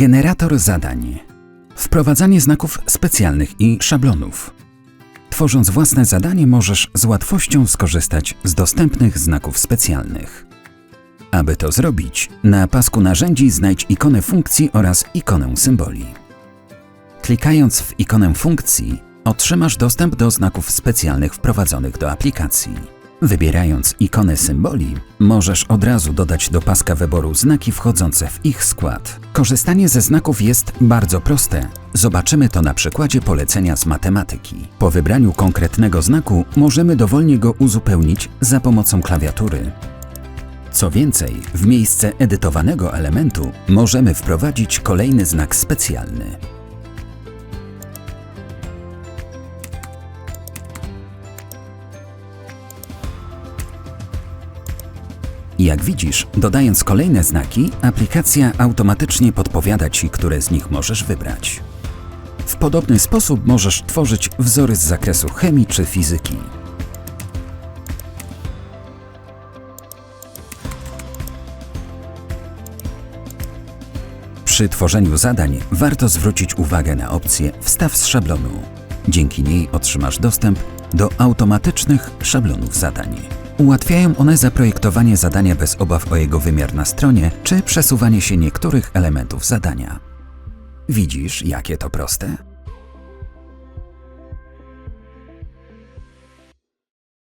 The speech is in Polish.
Generator zadań. Wprowadzanie znaków specjalnych i szablonów. Tworząc własne zadanie możesz z łatwością skorzystać z dostępnych znaków specjalnych. Aby to zrobić, na pasku narzędzi znajdź ikonę funkcji oraz ikonę symboli. Klikając w ikonę funkcji, otrzymasz dostęp do znaków specjalnych wprowadzonych do aplikacji. Wybierając ikonę symboli, możesz od razu dodać do paska wyboru znaki wchodzące w ich skład. Korzystanie ze znaków jest bardzo proste. Zobaczymy to na przykładzie polecenia z matematyki. Po wybraniu konkretnego znaku możemy dowolnie go uzupełnić za pomocą klawiatury. Co więcej, w miejsce edytowanego elementu możemy wprowadzić kolejny znak specjalny. Jak widzisz, dodając kolejne znaki, aplikacja automatycznie podpowiada Ci, które z nich możesz wybrać. W podobny sposób możesz tworzyć wzory z zakresu chemii czy fizyki. Przy tworzeniu zadań warto zwrócić uwagę na opcję Wstaw z szablonu. Dzięki niej otrzymasz dostęp do automatycznych szablonów zadań. Ułatwiają one zaprojektowanie zadania bez obaw o jego wymiar na stronie czy przesuwanie się niektórych elementów zadania. Widzisz, jakie to proste?